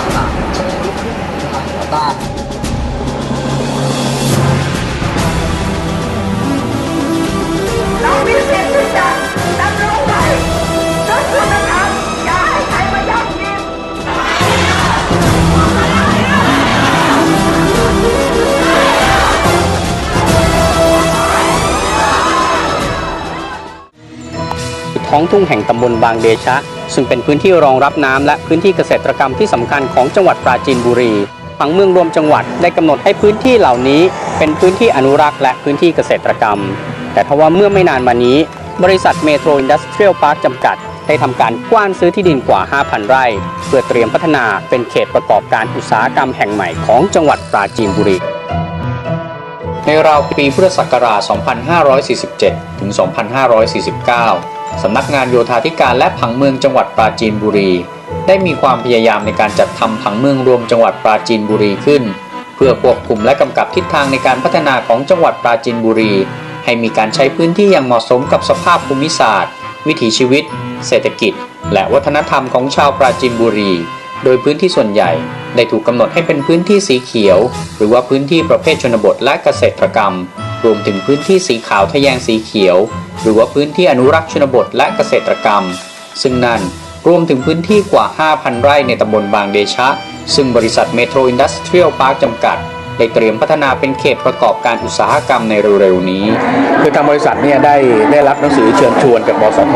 นี้ให้ถูกคำตามชมยุทธต่อต้านเรามีสิทธิ์ที่จะดำรงไว้ด้วยคุณธรรมอย่าให้ใครมาย่ำยีท้องทุ่งแห่งตำบลบางเดชะ ซึ่งเป็นพื้นที่รองรับน้ำและพื้นที่เกษตรกรรมที่สำคัญของจังหวัดปราจีนบุรีผังเมืองรวมจังหวัดได้กำหนดให้พื้นที่เหล่านี้ เป็นพื้นที่อนุรักษ์และพื้นที่เกษตรกรรม แต่ทว่าเมื่อไม่นานมานี้ บริษัทเมโทรอินดัสเทรียลพาร์คจำกัด ได้ทำการกว้านซื้อที่ดินกว่า 5,000 ไร่ เพื่อเตรียมพัฒนาเป็นเขตประกอบการอุตสาหกรรมแห่งใหม่ของจังหวัดปราจีนบุรีในราวปีพุทธศักราช 2547 ถึง 2549 สำนักงานโยธาธิการและผังเมืองจังหวัดปราจีนบุรี ได้มีความพยายามในการจัดทำผังเมืองรวมจังหวัดปราจีนบุรีขึ้น เพื่อควบคุมและกำกับทิศทางในการพัฒนาของจังหวัดปราจีนบุรี ให้มีการใช้พื้นที่อย่างเหมาะสมกับสภาพภูมิศาสตร์ วิถีชีวิต เศรษฐกิจ และวัฒนธรรมของชาวปราจีนบุรี โดยพื้นที่ส่วนใหญ่ ได้ถูกกำหนดให้เป็นพื้นที่สีเขียว หรือว่าพื้นที่ประเภทชนบทและเกษตรกรรม รวมถึงพื้นที่สีขาวทะแยงสีเขียว หรือว่าพื้นที่อนุรักษ์ชนบทและเกษตรกรรม ซึ่งนั่นรวมถึงพื้นที่กว่า 5,000 ไร่ในตำบลบางเดชะ ซึ่งบริษัทเมโทรอินดัสเทรียลพาร์คจำกัดได้เตรียมพัฒนาเป็นเขตประกอบการอุตสาหกรรมในเร็วๆนี้ คือทางบริษัทเนี่ยได้ได้รับหนังสือเชิญชวนจากบสท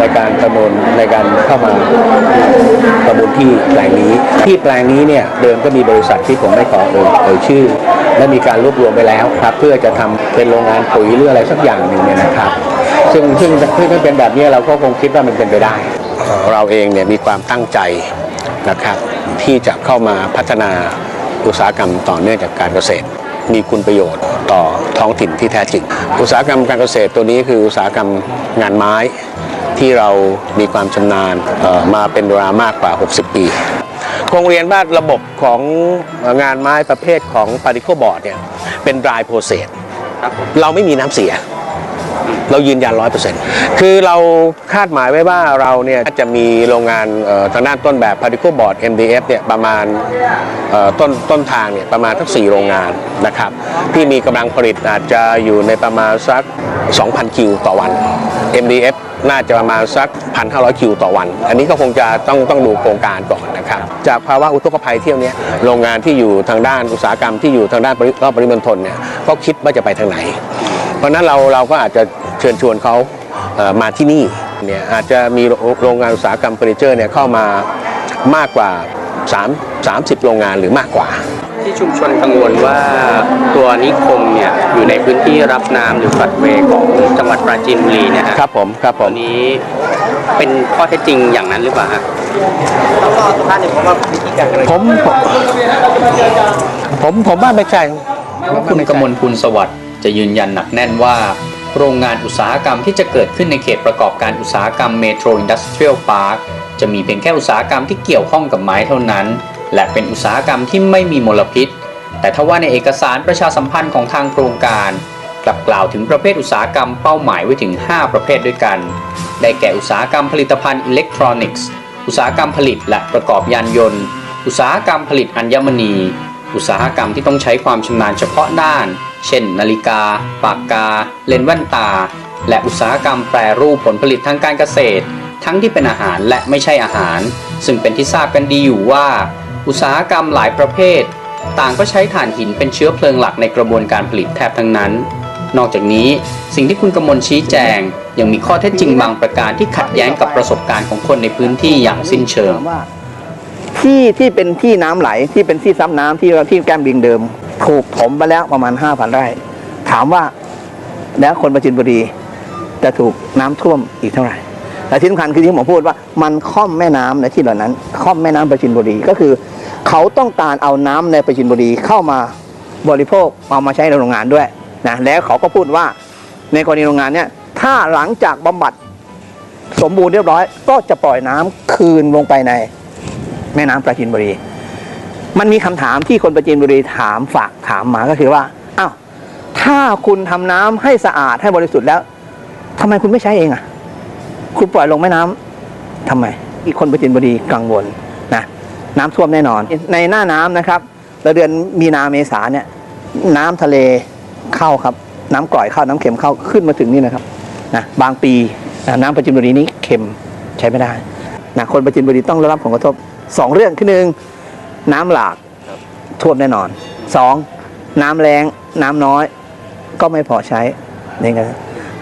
ในการประมูลในการเข้ามาประมูลที่แปลงนี้ ที่แปลงนี้เนี่ยเดิมก็มีบริษัทที่ผมไม่ขอเอ่ยชื่อ และมีการรวบรวมไปแล้วครับ เพื่อจะทำเป็นโรงงานปุ๋ยหรืออะไรสักอย่างหนึ่งเนี่ยนะครับ ซึ่งซึ่งถ้าเป็นแบบนี้เราก็คงคิดว่ามันเป็นไปได้ เราเองเนี่ยมีความตั้งใจนะครับ ที่จะเข้ามาพัฒนาอุตสาหกรรมต่อเนื่องจากการเกษตร มีคุณประโยชน์ต่อท้องถิ่นที่แท้จริง อุตสาหกรรมการเกษตรตัวนี้คืออุตสาหกรรมงานไม้ที่เรามีความชำนาญมาเป็นเวลามากกว่า 60 ปี คงเรียนว่าระบบของงานไม้ประเภทของ particle board เนี่ยเป็น dry process เราไม่มีน้ำเสีย เรายืนยันร้อยเปอร์เซ็นต์คือเราคาดหมายไว้ว่าเราเนี่ยจะมีโรงงานเอ่อทางด้านต้นแบบ particle board MDF เนี่ยประมาณเอ่อต้นต้นทางเนี่ยประมาณทั้ง4โรงงานนะครับ ที่มีกำลังผลิตอาจจะอยู่ในประมาณสัก 2,000 คิวต่อวัน MDF น่าจะประมาณสัก 1,500 คิวต่อวัน อันนี้ก็คงจะต้องต้องดูโครงการก่อนนะครับ จากภาวะอุทกภัยเที่ยวเนี้ยโรงงานที่อยู่ทางด้านอุตสาหกรรมที่อยู่ทางด้านปริรอบปริมณฑลเนี่ยก็คิดว่าจะไปทางไหน เพราะฉะนั้นเราเราก็อาจจะเชิญชวนเขาเอ่อมาที่นี่เนี่ยอาจจะมีโรโรงงานอุตสาหกรรมเฟอร์นิเจอร์เนี่ยเข้ามามากกว่า 3 30 โรงงานหรือมากกว่า ที่ชุมชนกังวลว่าตัวนิคมเนี่ยอยู่ในพื้นที่รับน้ำหรือฟลัดเวย์ของจังหวัดปราจีนบุรีเนะฮะครับผมครับผตัวมนี้เป็นข้อเท็จจริงอย่างนั้นหรือเปล่าฮะผมผมผมว่าไม่ใช่ คุณกมลพูลสวัสดิ์จะยืนยันหนักแน่นว่า โรงงานอุตสาหกรรมที่จะเกิดขึ้นในเขตประกอบการอุตสาหกรรมเมโทรอินดัสเทรียลพาร์คจะมีเพียงแค่อุตสาหกรรมที่เกี่ยวข้องกับไม้เท่านั้น และเป็นอุตสาหกรรมที่ไม่มีมลพิษ แต่ทว่าในเอกสารประชาสัมพันธ์ของทางโครงการ กลับกล่าวถึงประเภทอุตสาหกรรมเป้าหมายไว้ถึง 5 ประเภทด้วยกัน ได้แก่อุตสาหกรรมผลิตภัณฑ์อิเล็กทรอนิกส์ อุตสาหกรรมผลิตและประกอบยานยนต์ อุตสาหกรรมผลิตอัญมณี อุตสาหกรรมที่ต้องใช้ความชำนาญเฉพาะด้าน เช่น นาฬิกา ปากกา เลนส์แว่นตา และอุตสาหกรรมแปรรูปผลผลิตทางการเกษตร ทั้งที่เป็นอาหารและไม่ใช่อาหาร ซึ่งเป็นที่ทราบกันดีอยู่ว่า อุตสาหกรรมหลายประเภท ต่างก็ใช้ถ่านหินเป็นเชื้อเพลิงหลักในกระบวนการผลิตแทบทั้งนั้น นอกจากนี้สิ่งที่คุณกมลชี้แจง ยังมีข้อเท็จจริงบางประการที่ขัดแย้งกับประสบการณ์ของคนในพื้นที่อย่างสิ้นเชิงว่าที่ที่เป็นที่น้ำไหลที่เป็นที่ซับน้ำที่ที่แก้มลิงเดิม ถูกถมไปแล้วประมาณห้าพันไร่ ถามว่าแล้วคนประจินบุรีจะถูกน้ำท่วมอีกเท่าไหร่ และที่สำคัญคือที่ผมพูดว่ามันค่อมแม่น้ำในที่เหล่านั้น ค่อมแม่น้ำประจินบุรีก็คือ เขาต้องการเอาน้ำในประจินบุรีเข้ามาบริโภคเอามาใช้ในโรงงานด้วยนะแล้วเขาก็พูดว่าในกรณีโรงงานเนี่ยถ้าหลังจากบำบัดสมบูรณ์เรียบร้อย ก็จะปล่อยน้ำคืนลงไปในแม่น้ำปราจีนบุรี มันมีคำถามที่คนปราจีนบุรีถามฝากถามมาก็คือว่าอ้าวถ้าคุณทำน้ำให้สะอาดให้บริสุทธิ์แล้วทำไมคุณไม่ใช้เองอะ คุณปล่อยลงแม่น้ทำไม อีกคนประจินบุรีกังวลนะน้ำท่วมแน่นอน ในหน้าน้ำนะครับเดือนมีนาเมษาเนี่ย น้ำทะเลเข้าครับ น้ำกร่อยเข้าน้ำเค็มเข้าขึ้นมาถึงนี่นะครับนะบางปีน้ำประจินบุรีนี้เค็มใช้ไม่ได้นะคนประจินบุรีต้องรับผลกระทบสองเรื่องคือหนึ่งน้ำหลากท่วมแน่นอนสองน้ำแรงน้ำน้อยก็ไม่พอใช้นี่ไง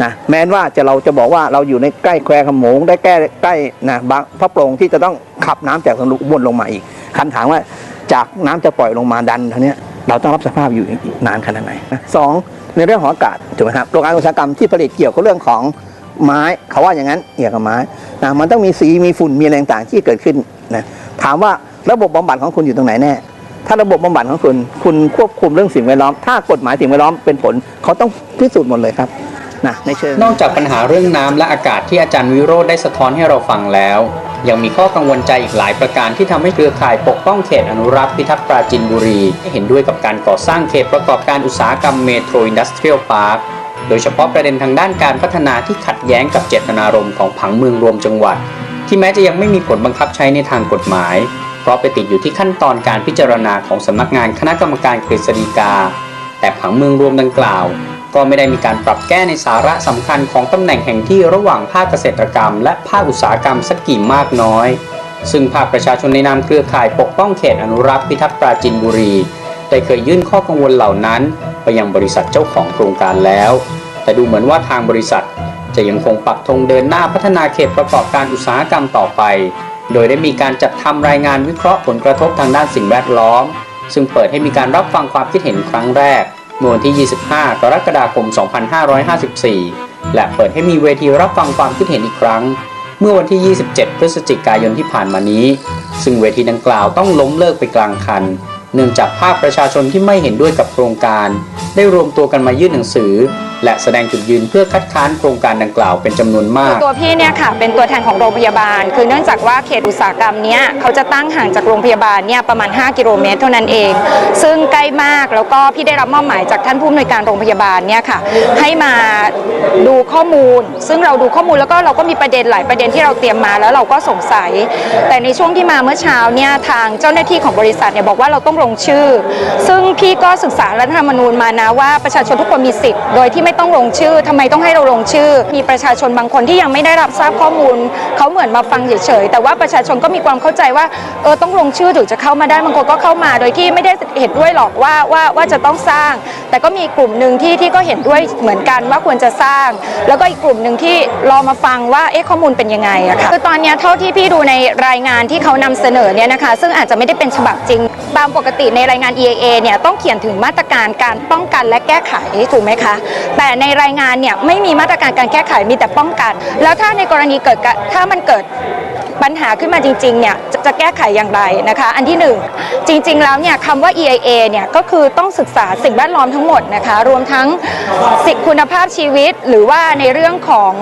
นะแม้นว่าจะเราจะบอกว่าเราอยู่ในใกล้แควขมงได้ใกล้ใกล้นะบางพระโปร่งที่จะต้องขับน้ำจากทางลุบนลงมาอีกคำถามว่าจากน้ำจะปล่อยลงมาดันเท่านี้เราต้องรับสภาพอยู่นานขนาดไหนนะสองในเรื่องของอากาศถูกไหมครับโรงงานอุตสาหกรรมที่ผลิตเกี่ยวกับเรื่องของไม้เขาว่าอย่างนั้นเกี่ยวกับไม้นะมันต้องมีสีมีฝุ่นมีอะไรต่างๆที่เกิดขึ้นนะถามว่าระบบบำบัดของคุณอยู่ตรงไหนแน่ ถ้าระบบบำบัดของคุณ คุณควบคุมเรื่องสิ่งแวดล้อม ถ้ากฎหมายสิ่งแวดล้อมเป็นผลเขาต้องพิสูจน์หมดเลยครับ นะในเชิงนอกจากปัญหาเรื่องน้ำและอากาศที่อาจารย์วิโรธได้สะท้อนให้เราฟังแล้ว ยังมีข้อกังวลใจอีกหลายประการที่ทำให้เครือข่ายปกป้องเขตอนุรักษ์พิทักษ์ปราจินบุรีไม่เห็นด้วยกับการก่อสร้างเขตประกอบการอุตสาหกรรมเมโทรอินดัสเทรียลพาร์คโดยเฉพาะประเด็นทางด้านการพัฒนาที่ขัดแย้งกับเจตนารมณ์ของผังเมืองรวมจังหวัด ที่แม้จะยังไม่มีผลบังคับใช้ในทางกฎหมาย เพราะไปติดอยู่ที่ขั้นตอนการพิจารณาของสำนักงานคณะกรรมการกฤษฎีกา แต่ผังเมืองรวมดังกล่าว ก็ไม่ได้มีการปรับแก้ในสาระสำคัญของตำแหน่งแห่งที่ระหว่างภาคเกษตรกรรม และภาคอุตสาหกรรมสักกี่มากน้อย ซึ่งภาคประชาชนในนามเครือข่ายปกป้องเขตอนุรักษ์พิทักษ์ปราจินบุรี ได้เคยยื่นข้อกังวลเหล่านั้น ไปยังบริษัทเจ้าของโครงการแล้ว แต่ดูเหมือนว่าทางบริษัท จะยังคงปักธงเดินหน้าพัฒนาเขตประกอบการอุตสาหกรรมต่อไป โดยได้มีการจัดทำรายงานวิเคราะห์ผลกระทบทางด้านสิ่งแวดล้อม ซึ่งเปิดให้มีการรับฟังความคิดเห็นครั้งแรก เมื่อวันที่ 25 กรกฎาคม 2554 และเปิดให้มีเวทีรับฟังความคิดเห็นอีกครั้ง เมื่อวันที่ 27 พฤศจิกายนที่ผ่านมานี้ ซึ่งเวทีดังกล่าวต้องล้มเลิกไปกลางคัน เนื่องจากภาคประชาชนที่ไม่เห็นด้วยกับโครงการ ได้รวมตัวกันมายื่นหนังสือ และแสดงจุดยืนเพื่อคัดค้านโครงการดังกล่าวเป็นจำนวนมาก ตัวพี่เนี่ยค่ะเป็นตัวแทนของโรงพยาบาล คือเนื่องจากว่าเขตอุตสาหกรรมเนี้ยเขาจะตั้งห่างจากโรงพยาบาลเนี่ยประมาณ 5 กิโลเมตรเท่านั้นเอง ซึ่งใกล้มากแล้วก็พี่ได้รับมอบหมายจากท่านผู้อำนวยการโรงพยาบาลเนี่ยค่ะให้มาดูข้อมูล ซึ่งเราดูข้อมูลแล้วก็เราก็มีประเด็นหลายประเด็นที่เราเตรียมมาแล้วเราก็สงสัย แต่ในช่วงที่มาเมื่อเช้าเนี่ยทางเจ้าหน้าที่ของบริษัทเนี่ยบอกว่าเราต้องลงชื่อ ซึ่งพี่ก็ศึกษารัฐธรรมนูญมานะว่าประชาชนทุกคนมีสิทธิ์โดยที่ไม่ต้องลงชื่อทำไมต้องให้เราลงชื่อ มีประชาชนบางคนที่ยังไม่ได้รับทราบข้อมูล เขาเหมือนมาฟังเฉยๆแต่ว่าประชาชนก็มีความเข้าใจว่าเออต้องลงชื่อถึงจะเข้ามาได้บางคนก็เข้ามา โดยที่ไม่ได้เห็นด้วยหรอกว่าว่าว่าจะต้องสร้าง แต่ก็มีกลุ่มหนึ่งที่ที่ก็เห็นด้วยเหมือนกันว่าควรจะสร้าง แล้วก็อีกกลุ่มหนึ่งที่รอมาฟังว่าเอ๊ะข้อมูลเป็นยังไงอะค่ะคือตอนเนี้ยเท่าที่พี่ดูในรายงานที่เขานำเสนอเนี่ยนะคะ ซึ่งอาจจะไม่ได้เป็นฉบับจริงตามปกติในรายงาน EAA เนี่ยต้องเขียนถึงมาตรการการป้องกันและแก้ไขถูกไหมคะแต่ในรายงานเนี่ยไม่มีมาตรการการแก้ไขมีแต่ป้องกัน แล้วถ้าในกรณีเกิดถ้ามันเกิด ปัญหาขึ้นมาจริงๆเนี่ยจะจะแก้ไขอย่างไรนะคะ อันที่หนึ่งจริงๆแล้วเนี่ยคำว่า EIA เนี่ยก็คือต้องศึกษาสิ่งแวดล้อมทั้งหมดนะคะ รวมทั้งสิทธิคุณภาพชีวิต หรือว่าในเรื่องของ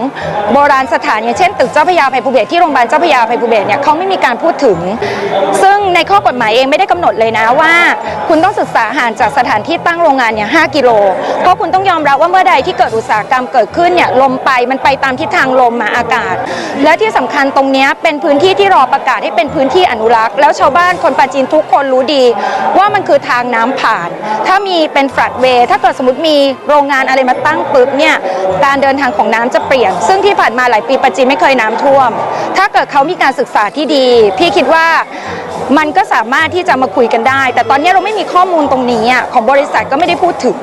โบราณสถานอย่างเช่น ตึกเจ้าพระยาภัยภูเบศที่โรงพยาบาลเจ้าพระยาภัยภูเบศเนี่ยเขาไม่มีการพูดถึง ซึ่งในข้อกฎหมายเองไม่ได้กำหนดเลยนะว่า คุณต้องศึกษาห่างจากสถานที่ตั้งโรงงานเนี่ย5กิโลเพราะคุณต้องยอมรับว่าเมื่อใดที่เกิดอุตสาหกรรมเกิดขึ้นเนี่ยลมไปมันไปตามทิศทางลมมาอากาศ และที่สำคัญตรงนี้เป็นพื้นื้นที่ที่รอประกาศให้เป็นพื้นที่อนุรักษ์ แล้วชาวบ้านคนปาจีนทุกคนรู้ดี ว่ามันคือทางน้ำผ่าน ถ้ามีเป็นฟลัดเวย์ถ้าเกิดสมมติมีโรงงานอะไรมาตั้งปุ๊บเนี่ยการเดินทางของน้ำจะเปลี่ยน ซึ่งที่ผ่านมาหลายปีปาจีนไม่เคยน้ำท่วม ถ้าเกิดเขามีการศึกษาที่ดี พี่คิดว่ามันก็สามารถที่จะมาคุยกันได้ แต่ตอนนี้เราไม่มีข้อมูลตรงนี้ของบริษัทก็ไม่ได้พูดถึง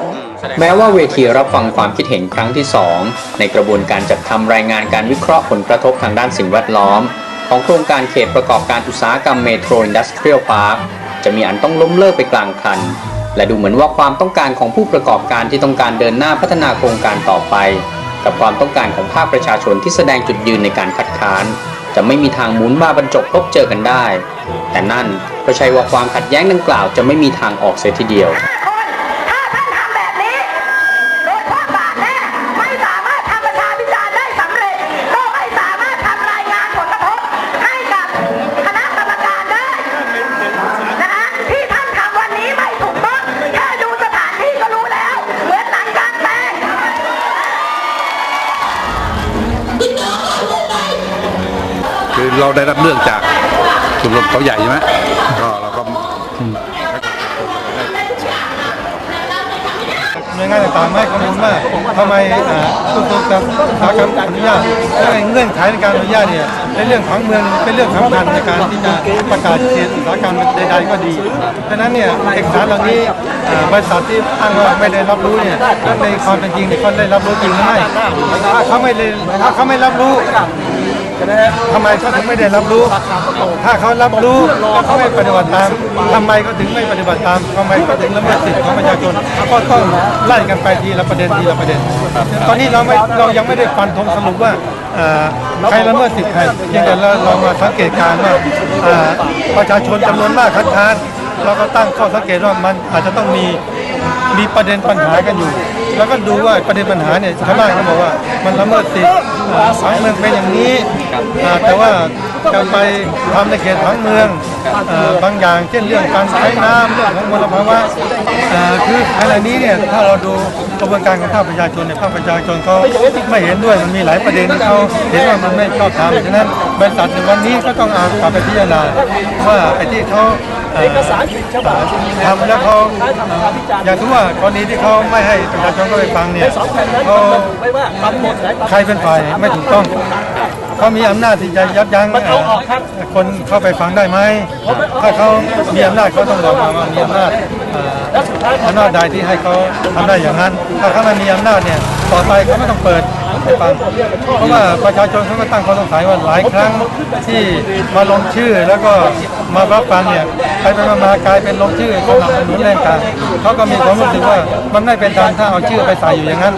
แม้ว่าเวทีรับฟังความคิดเห็นครั้งที่ 2 ในกระบวนการจัดทำรายงานการวิเคราะห์ผลกระทบทางด้านสิ่งแวดล้อม ของโครงการเขตประกอบการอุตสาหกรรมเมโทรอินดัสเทรียลพาร์คจะมีอันต้องล้มเลิกไปกลางคัน และดูเหมือนว่าความต้องการของผู้ประกอบการที่ต้องการเดินหน้าพัฒนาโครงการต่อไป กับความต้องการของภาคประชาชนที่แสดงจุดยืนในการคัดค้าน จะไม่มีทางหมุนมาบรรจบพบเจอกันได้ แต่นั่นก็ใช่ว่าความขัดแย้งดังกล่าวจะไม่มีทางออกเสียทีเดียว เราได้รับเรื่องจากชมรมเขาใหญ่ใช่ไหมก็เราก็หน่วยงานต่างๆไม่ข้อมูลว่าทำไมตัวตัวกับอุตสาหกรรมอนุญาตและเงื่อนไขในการอนุญาตเนี่ยในเรื่องผังเมืองเป็นเรื่องสำคัญในการที่จะประกาศเขตอุตสาหกรรมใดๆก็ดีดังนั้นเนี่ยเอกสารเหล่านี้อ่าบริษัทที่อ้างว่าไม่ได้รับรู้เนี่ยในความเป็นจริงเนี่ยเขาได้รับรู้จริงหรือไม่ถ้าเขาไม่ได้ถ้าเขาไม่รับรู้ ทำไมเขาถึงไม่ได้รับรู้ ถ้าเขารับรู้แล้วเขาไม่ปฏิบัติตามทำไมเขาถึงไม่ปฏิบัติตามทำไมเขาถึงละเมิดสิทธิของประชาชนก็ต้องไล่กันไปทีละประเด็นทีละประเด็น ตอนนี้เราไม่เรายังไม่ได้ฟันธงสรุปว่าใครละเมิดสิทธิใครเพียงแต่เราเรามาสังเกตการณ์ว่าอ่าประชาชนจำนวนมากคัดค้านเราก็ตั้งข้อสังเกตว่ามันอาจจะต้องมีมีประเด็นปัญหากันอยู่ แล้วก็ดูว่าประเด็นปัญหาเนี่ยชาวบ้านเขาบอกว่ามันละเมิดสิทธิ์ผังเมืองเป็นอย่างนี้อ่าแต่ว่าจะไปทำในเขตผังเมืองอ่าบางอย่างเช่นเรื่องการใช้น้ำเรื่องของมลภาวะอ่าคือขณะนี้เนี่ยถ้าเราดูกระบวนการของภาคประชาชนเนี่ยภาคประชาชนเขาไม่เห็นด้วยมันมีหลายประเด็นที่เขาเห็นว่ามันไม่ชอบทำฉะนั้นบริษัทในวันนี้ก็ต้องเอากลับไปพิจารณาว่าไอ้ที่เขา เอกสารทำแล้วเขาอย่างที่ว่ากรณีที่เขาไม่ให้ประชาชนเข้าไปฟังเนี่ยเขาใครเป็นฝ่ายไม่ถูกต้องเขามีอำนาจที่จะยับยั้งเอ่อคนเข้าไปฟังได้ไหมถ้าเขามีอำนาจเขาต้องบอกมาว่ามีอำนาจเอ่ออำนาจใดที่ให้เขาทำได้อย่างนั้น ถ้าเขาไม่มีอำนาจเนี่ยต่อไปเขาไม่ต้องเปิด ให้ฟัง เพราะว่าประชาชนเขาก็ตั้งข้อสงสัยว่าหลายครั้งที่มาลงชื่อแล้วก็มารับฟังเนี่ยไปไปมามากลายเป็นลงชื่อสนับสนุนแรงกลางเขาก็มีความรู้สึกว่ามันไม่เป็นธรรมถ้าเอาชื่อไปใส่อยู่อย่างนั้น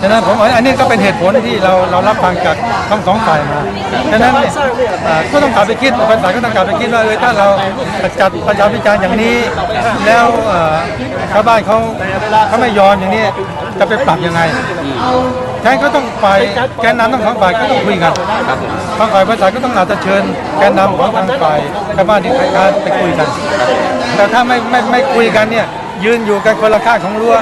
ฉะนั้นผมอันนี้ก็เป็นเหตุผลที่เราเรารับฟังจากทั้งสองฝ่ายมาฉะนั้นก็ต้องกลับไปคิดบริษัทก็ต้องกลับไปคิดว่าเออถ้าเราจัดประชาพิจารณ์อย่างนี้ แล้วชาวบ้านเขาเขาไม่ยอมอย่างนี้จะไปปรับยังไง ฉะนั้นก็ต้องฝ่ายแกนนำทั้งสองฝ่ายก็ต้องคุยกันทางฝ่ายบริษัทก็ต้องอาจจะเชิญแกนนำของทางฝ่ายชาวบ้านที่ค้านไปคุยกัน แต่ถ้าไม่ไม่ไม่คุยกันเนี่ยยืนอยู่กันคนละข้างของรั้ว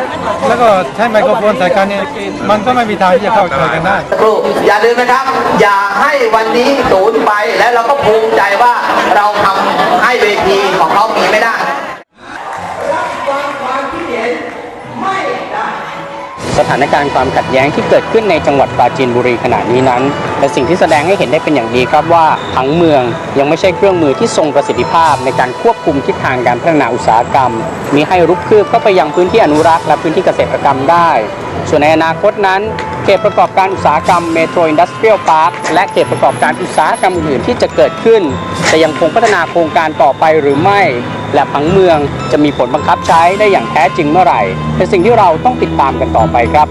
แล้วก็ใช้ไมโครโฟนใส่กันเนี่ยมันก็ไม่มีทางที่จะเข้าใจกันได้ครูอย่าลืมนะครับ อย่าให้วันนี้ศูนย์ไปและเราก็ภูมิใจว่าเราทำให้เวทีของเขามีไม่ได้ สถานการณ์ความขัดแย้งที่เกิดขึ้นในจังหวัดปราจีนบุรีขณะนี้นั้นเป็นสิ่งที่แสดงให้เห็นได้เป็นอย่างดีครับว่าผังเมืองยังไม่ใช่เครื่องมือที่ทรงประสิทธิภาพในการควบคุมทิศทางการพัฒนาอุตสาหกรรม มีให้รุกคืบเข้าไปยังพื้นที่อนุรักษ์และพื้นที่เกษตรกรรมได้ ส่วนในอนาคตนั้น เขตประกอบการอุตสาหกรรมเมโทรอินดัสเทรียลพาร์คและเขตประกอบการอุตสาหกรรมอื่นที่จะเกิดขึ้น จะยังคงพัฒนาโครงการต่อไปหรือไม่ และผังเมืองจะมีผลบังคับใช้ได้อย่างแท้จริงเมื่อไหร่ เป็นสิ่งที่เราต้องติดตามกันต่อไปครับ